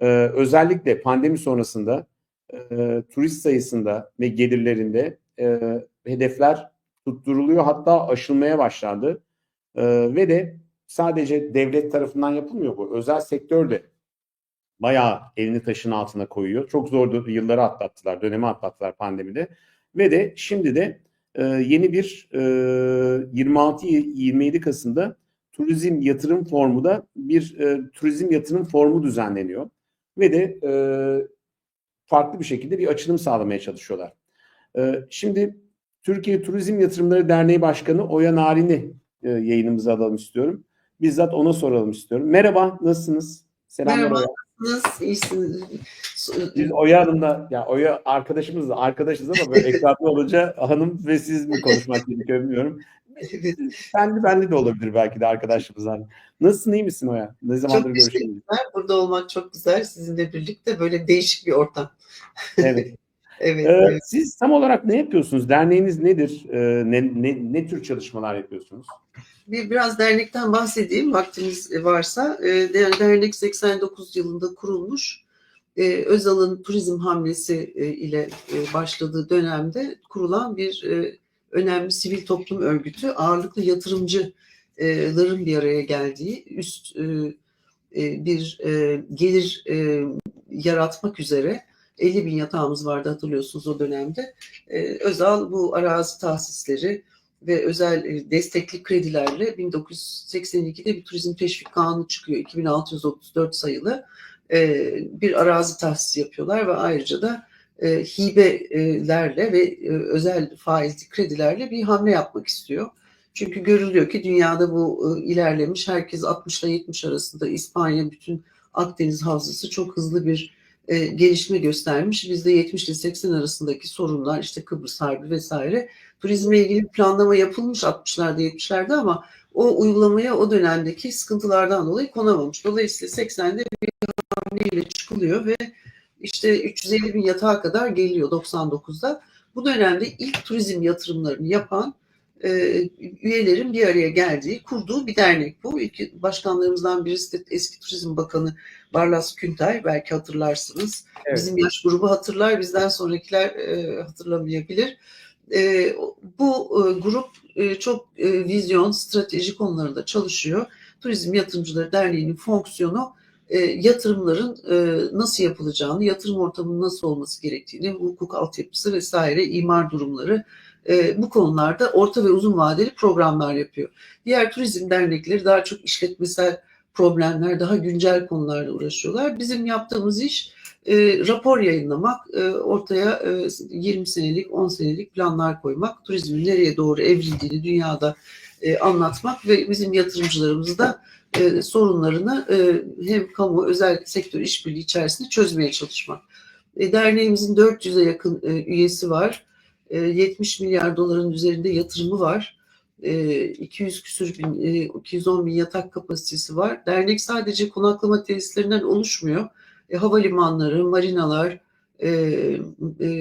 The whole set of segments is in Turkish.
e, özellikle pandemi sonrasında e, turist sayısında ve gelirlerinde e, hedefler tutturuluyor hatta aşılmaya başlandı. E, ve de sadece devlet tarafından yapılmıyor bu. Özel sektör de bayağı elini taşın altına koyuyor. Çok zor yılları atlattılar, dönemi atlattılar pandemide. Ve de şimdi de e, yeni bir e, 26-27 Kasım'da turizm yatırım formu da bir e, turizm yatırım formu düzenleniyor. Ve de e, farklı bir şekilde bir açılım sağlamaya çalışıyorlar. E, şimdi Türkiye Turizm Yatırımları Derneği Başkanı Oya Narin'i e, yayınımıza alalım istiyorum. Bizzat ona soralım istiyorum. Merhaba, nasılsınız? Selamlar Merhaba, Oya. nasılsınız? İyisiniz. Biz Oya Hanım'la, ya Oya arkadaşımız da, arkadaşız ama böyle ekranda olunca hanım ve siz mi konuşmak gerekiyor bilmiyorum. Kendi benli de olabilir belki de arkadaşımızdan. Nasılsın, iyi misin Oya? Ne zamandır görüşüyoruz? Burada olmak çok güzel. Sizinle birlikte böyle değişik bir ortam. Evet. Evet, ee, evet. Siz tam olarak ne yapıyorsunuz? Derneğiniz nedir? Ee, ne, ne, ne tür çalışmalar yapıyorsunuz? Bir, biraz dernekten bahsedeyim vaktiniz varsa. Ee, dernek 89 yılında kurulmuş. Ee, Özal'ın turizm hamlesi e, ile e, başladığı dönemde kurulan bir e, önemli sivil toplum örgütü. Ağırlıklı yatırımcıların bir araya geldiği üst e, e, bir e, gelir yaratmak üzere 50 bin yatağımız vardı hatırlıyorsunuz o dönemde. Özal bu arazi tahsisleri ve özel destekli kredilerle 1982'de bir turizm teşvik kanunu çıkıyor. 2634 sayılı bir arazi tahsisi yapıyorlar ve ayrıca da e, hibelerle ve e, özel faizli kredilerle bir hamle yapmak istiyor. Çünkü görülüyor ki dünyada bu e, ilerlemiş. Herkes 60 ile 70 arasında İspanya bütün Akdeniz havzası çok hızlı bir e, gelişme göstermiş. Bizde 70 ile 80 arasındaki sorunlar işte Kıbrıs Harbi vesaire turizmle ilgili planlama yapılmış 60'larda 70'lerde ama o uygulamaya o dönemdeki sıkıntılardan dolayı konamamış. Dolayısıyla 80'de bir hamleyle çıkılıyor ve işte 350 bin yatağa kadar geliyor 99'da. Bu dönemde ilk turizm yatırımlarını yapan e, üyelerin bir araya geldiği, kurduğu bir dernek bu. İlk başkanlarımızdan birisi de eski Turizm Bakanı Barlas Küntay, belki hatırlarsınız. Evet. Bizim yaş grubu hatırlar, bizden sonrakiler e, hatırlamayabilir. E, bu e, grup e, çok e, vizyon, strateji konularında çalışıyor. Turizm Yatırımcıları Derneği'nin fonksiyonu e, yatırımların e, nasıl yapılacağını, yatırım ortamının nasıl olması gerektiğini, hukuk altyapısı vesaire, imar durumları, e, bu konularda orta ve uzun vadeli programlar yapıyor. Diğer turizm dernekleri daha çok işletmesel problemler, daha güncel konularla uğraşıyorlar. Bizim yaptığımız iş e, rapor yayınlamak, e, ortaya e, 20 senelik, 10 senelik planlar koymak, turizmin nereye doğru evrildiğini dünyada e, anlatmak ve bizim yatırımcılarımızı da e, sorunlarını e, hem kamu özel sektör işbirliği içerisinde çözmeye çalışmak. Derneğimizin 400'e yakın üyesi var. 70 e, milyar doların üzerinde yatırımı var. 200 e, küsür bin, 210 e, bin yatak kapasitesi var. Dernek sadece konaklama tesislerinden oluşmuyor. havalimanları, marinalar,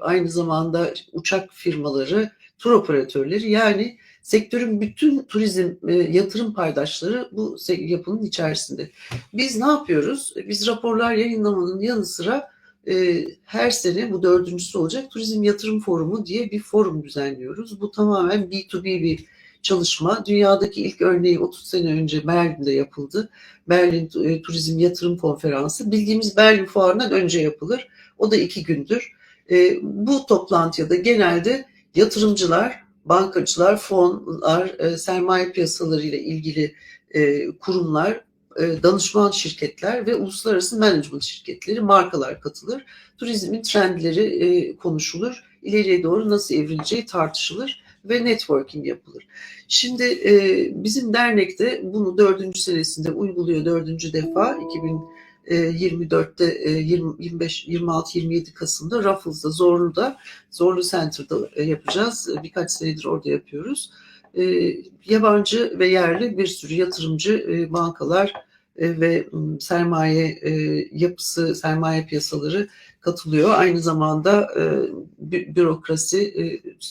aynı zamanda uçak firmaları, tur operatörleri yani sektörün bütün turizm yatırım paydaşları bu yapının içerisinde. Biz ne yapıyoruz? Biz raporlar yayınlamanın yanı sıra e, her sene bu dördüncüsü olacak Turizm Yatırım Forumu diye bir forum düzenliyoruz. Bu tamamen B2B bir çalışma. Dünyadaki ilk örneği 30 sene önce Berlin'de yapıldı. Berlin e, Turizm Yatırım Konferansı. Bildiğimiz Berlin Fuarı'ndan önce yapılır. O da iki gündür. E, bu toplantıya da genelde yatırımcılar, bankacılar, fonlar, e, sermaye piyasaları ile ilgili e, kurumlar e, danışman şirketler ve uluslararası management şirketleri, markalar katılır. Turizmin trendleri e, konuşulur. İleriye doğru nasıl evrileceği tartışılır ve networking yapılır. Şimdi e, bizim dernekte bunu dördüncü senesinde uyguluyor dördüncü defa 2024'te 25, 26, 27 Kasım'da Raffles'da, Zorlu'da, Zorlu Center'da yapacağız. Birkaç senedir orada yapıyoruz e, yabancı ve yerli bir sürü yatırımcı e, bankalar e, ve sermaye e, yapısı, sermaye piyasaları katılıyor. Aynı zamanda e, bü bürokrasi, e,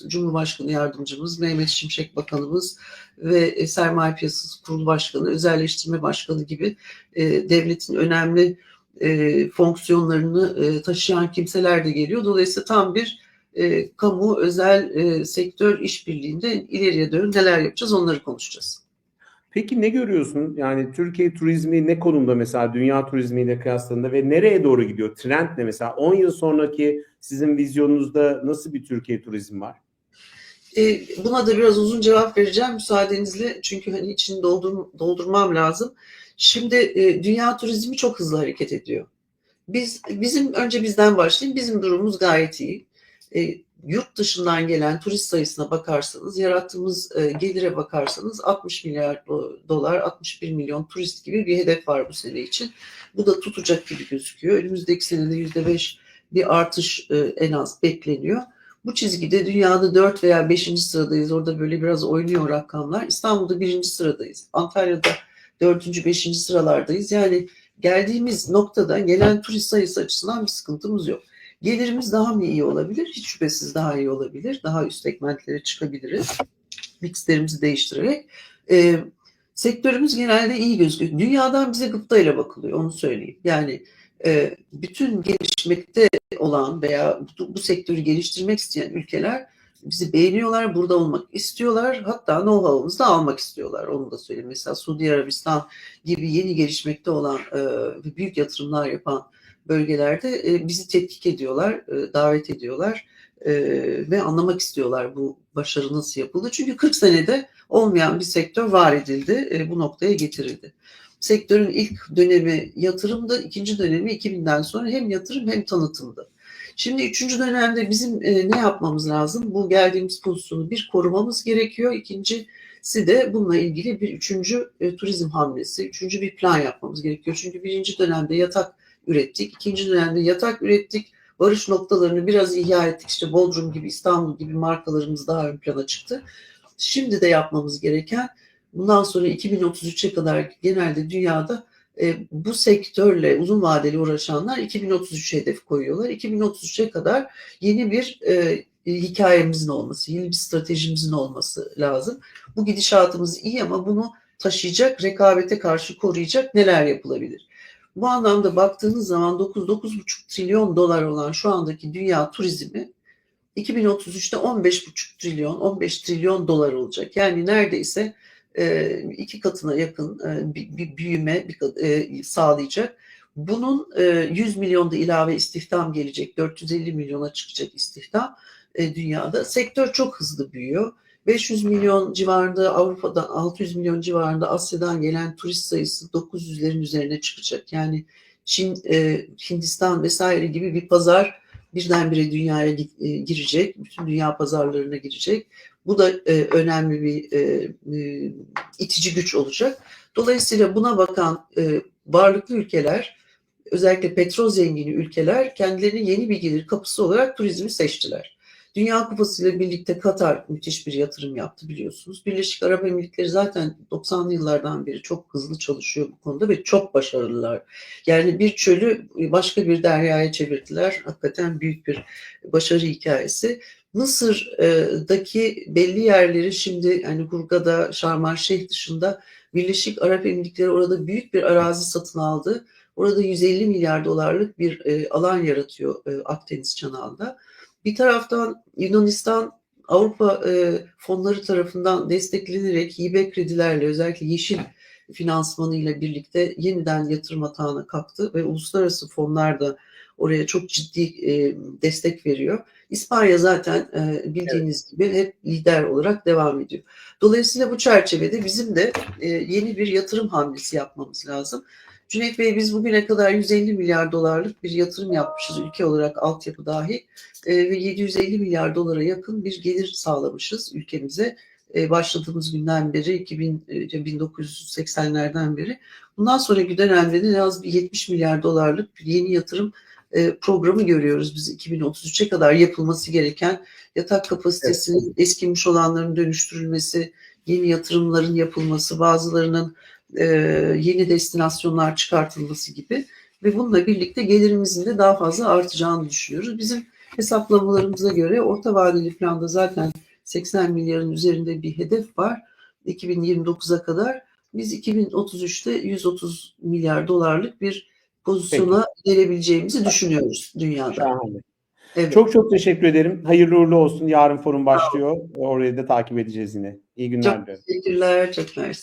Cumhurbaşkanı Yardımcımız, Mehmet Şimşek Bakanımız ve e, Sermaye Piyasası Kurulu Başkanı, Özelleştirme Başkanı gibi e, devletin önemli e, fonksiyonlarını e, taşıyan kimseler de geliyor. Dolayısıyla tam bir e, kamu özel e, sektör işbirliğinde ileriye doğru neler yapacağız onları konuşacağız. Peki ne görüyorsun? Yani Türkiye turizmi ne konumda mesela dünya turizmiyle kıyasladığında ve nereye doğru gidiyor? Trend ne mesela? 10 yıl sonraki sizin vizyonunuzda nasıl bir Türkiye turizmi var? E, buna da biraz uzun cevap vereceğim müsaadenizle çünkü hani içini doldur, doldurmam lazım. Şimdi e, dünya turizmi çok hızlı hareket ediyor. Biz bizim önce bizden başlayayım. Bizim durumumuz gayet iyi. E, yurt dışından gelen turist sayısına bakarsanız, yarattığımız e, gelire bakarsanız 60 milyar do- dolar, 61 milyon turist gibi bir hedef var bu sene için. Bu da tutacak gibi gözüküyor. Önümüzdeki senede %5 bir artış e, en az bekleniyor. Bu çizgide dünyada 4 veya 5. sıradayız. Orada böyle biraz oynuyor rakamlar. İstanbul'da 1. sıradayız. Antalya'da 4. 5. sıralardayız. Yani geldiğimiz noktada gelen turist sayısı açısından bir sıkıntımız yok. Gelirimiz daha mı iyi olabilir? Hiç şüphesiz daha iyi olabilir. Daha üst segmentlere çıkabiliriz. Mixlerimizi değiştirerek. Ee, sektörümüz genelde iyi gözüküyor. Dünyadan bize gıptayla bakılıyor onu söyleyeyim. Yani e, bütün gelişmekte olan veya bu, bu sektörü geliştirmek isteyen ülkeler bizi beğeniyorlar, burada olmak istiyorlar. Hatta know-how'ımızı da almak istiyorlar. Onu da söyleyeyim. Mesela Suudi Arabistan gibi yeni gelişmekte olan e, ve büyük yatırımlar yapan bölgelerde e, bizi tetkik ediyorlar, e, davet ediyorlar e, ve anlamak istiyorlar bu başarı nasıl yapıldı. Çünkü 40 senede olmayan bir sektör var edildi, e, bu noktaya getirildi. Sektörün ilk dönemi yatırımdı, ikinci dönemi 2000'den sonra hem yatırım hem tanıtımdı. Şimdi üçüncü dönemde bizim e, ne yapmamız lazım? Bu geldiğimiz pozisyonu bir korumamız gerekiyor. İkincisi de bununla ilgili bir üçüncü e, turizm hamlesi, üçüncü bir plan yapmamız gerekiyor. Çünkü birinci dönemde yatak ürettik, ikinci dönemde yatak ürettik. Varış noktalarını biraz ihya ettik. İşte Bodrum gibi, İstanbul gibi markalarımız daha ön plana çıktı. Şimdi de yapmamız gereken bundan sonra 2033'e kadar genelde dünyada e, bu sektörle uzun vadeli uğraşanlar 2033 hedef koyuyorlar. 2033'e kadar yeni bir e, hikayemizin olması, yeni bir stratejimizin olması lazım. Bu gidişatımız iyi ama bunu taşıyacak, rekabete karşı koruyacak neler yapılabilir? Bu anlamda baktığınız zaman 9-9,5 trilyon dolar olan şu andaki dünya turizmi 2033'te 15,5 trilyon, 15 trilyon dolar olacak. Yani neredeyse e, iki katına yakın e, bir, büyüme e, sağlayacak. Bunun e, 100 milyonda ilave istihdam gelecek, 450 milyona çıkacak istihdam dünyada. Sektör çok hızlı büyüyor. 500 milyon civarında Avrupa'dan, 600 milyon civarında Asya'dan gelen turist sayısı 900'lerin üzerine çıkacak. Yani Çin, e, Hindistan vesaire gibi bir pazar birdenbire dünyaya e, girecek, bütün dünya pazarlarına girecek. Bu da e, önemli bir e, e, itici güç olacak. Dolayısıyla buna bakan e, varlıklı ülkeler, özellikle petrol zengini ülkeler kendilerini yeni bir gelir kapısı olarak turizmi seçtiler. Dünya Kupası ile birlikte Katar müthiş bir yatırım yaptı biliyorsunuz. Birleşik Arap Emirlikleri zaten 90'lı yıllardan beri çok hızlı çalışıyor bu konuda ve çok başarılılar. Yani bir çölü başka bir deryaya çevirdiler. Hakikaten büyük bir başarı hikayesi. Mısır'daki belli yerleri şimdi hani Hurgada, Şarm Şeyh dışında Birleşik Arap Emirlikleri orada büyük bir arazi satın aldı. Orada 150 milyar dolarlık bir e, alan yaratıyor e, Akdeniz Çanağı'nda. Bir taraftan Yunanistan Avrupa e, fonları tarafından desteklenerek hibe kredilerle özellikle yeşil finansmanı ile birlikte yeniden yatırım atağına kalktı ve uluslararası fonlar da oraya çok ciddi e, destek veriyor. İspanya zaten e, bildiğiniz evet. gibi hep lider olarak devam ediyor. Dolayısıyla bu çerçevede bizim de e, yeni bir yatırım hamlesi yapmamız lazım. Cüneyt Bey biz bugüne kadar 150 milyar dolarlık bir yatırım yapmışız ülke olarak altyapı dahi e, ve 750 milyar dolara yakın bir gelir sağlamışız ülkemize e, başladığımız günden beri 2000, e, 1980'lerden beri. Bundan sonraki dönemde de en az bir 70 milyar dolarlık bir yeni yatırım e, programı görüyoruz biz 2033'e kadar yapılması gereken yatak kapasitesinin evet. eskimiş olanların dönüştürülmesi, yeni yatırımların yapılması, bazılarının e, yeni destinasyonlar çıkartılması gibi ve bununla birlikte gelirimizin de daha fazla artacağını düşünüyoruz. Bizim hesaplamalarımıza göre orta vadeli planda zaten 80 milyarın üzerinde bir hedef var 2029'a kadar. Biz 2033'te 130 milyar dolarlık bir pozisyona gelebileceğimizi düşünüyoruz dünyada. Şahane. Evet. Çok çok teşekkür ederim. Hayırlı uğurlu olsun. Yarın forum başlıyor. Orayı da takip edeceğiz yine. İyi günler Çok teşekkürler, çok mersi.